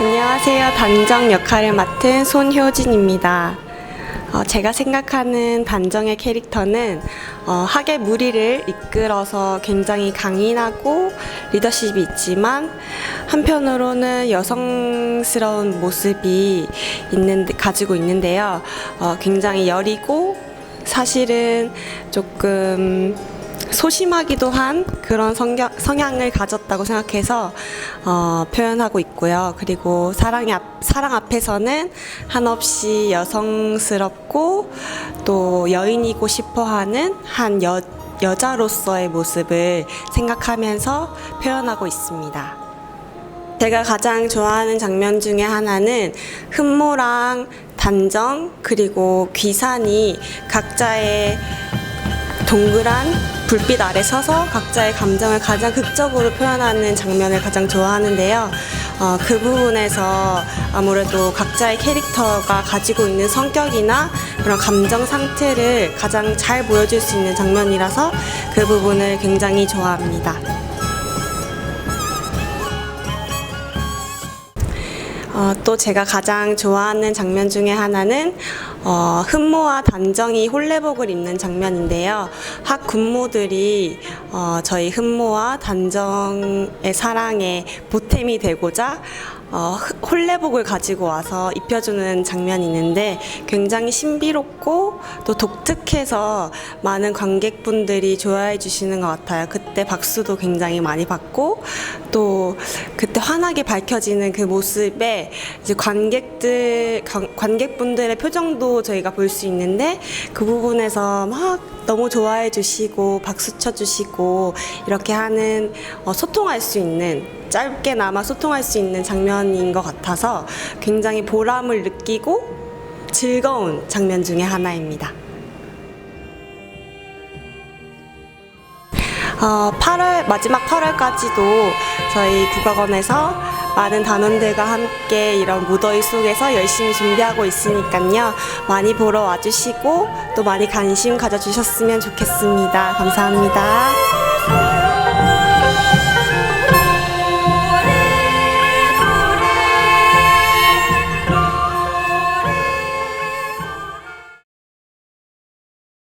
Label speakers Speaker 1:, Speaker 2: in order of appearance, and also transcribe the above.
Speaker 1: 안녕하세요. 단정 역할을 맡은 손효진입니다. 어, 제가 생각하는 단정의 캐릭터는 어, 학의 무리를 이끌어서 굉장히 강인하고 리더십이 있지만 한편으로는 여성스러운 모습이 있는 가지고 있는데요. 어, 굉장히 여리고 사실은 조금 소심하기도 한 그런 성격, 성향을 가졌다고 생각해서 어, 표현하고 있고요. 그리고 사랑의 앞, 사랑 앞에서는 한없이 여성스럽고 또 여인이고 싶어하는 한 여, 여자로서의 모습을 생각하면서 표현하고 있습니다. 제가 가장 좋아하는 장면 중에 하나는 흠모랑 단정 그리고 귀산이 각자의 동그란 불빛 아래 서서 각자의 감정을 가장 극적으로 표현하는 장면을 가장 좋아하는데요. 어, 그 부분에서 아무래도 각자의 캐릭터가 가지고 있는 성격이나 그런 감정 상태를 가장 잘 보여줄 수 있는 장면이라서 그 부분을 굉장히 좋아합니다. 어, 또 제가 가장 좋아하는 장면 중에 하나는 어, 흠모와 단정이 홀레복을 입는 장면인데요. 학 군모들이 어, 저희 흠모와 단정의 사랑에 보탬이 되고자 어, 홀레복을 가지고 와서 입혀주는 장면이 있는데 굉장히 신비롭고 또 독특해서 많은 관객분들이 좋아해 주시는 것 같아요. 그때 박수도 굉장히 많이 받고 또 그때 환하게 밝혀지는 그 모습에 이제 관객들 관- 관객분들의 표정도 저희가 볼 수 있는데 그 부분에서 막 너무 좋아해 주시고 박수 쳐 주시고 이렇게 하는 어, 소통할 수 있는 짧게나마 소통할 수 있는 장면인 것 같아서 굉장히 보람을 느끼고 즐거운 장면 중에 하나입니다. 어, 8월 마지막 8월까지도 저희 국악원에서 많은 단원들과 함께 이런 무더위 속에서 열심히 준비하고 있으니까요. 많이 보러 와주시고 또 많이 관심 가져주셨으면 좋겠습니다. 감사합니다.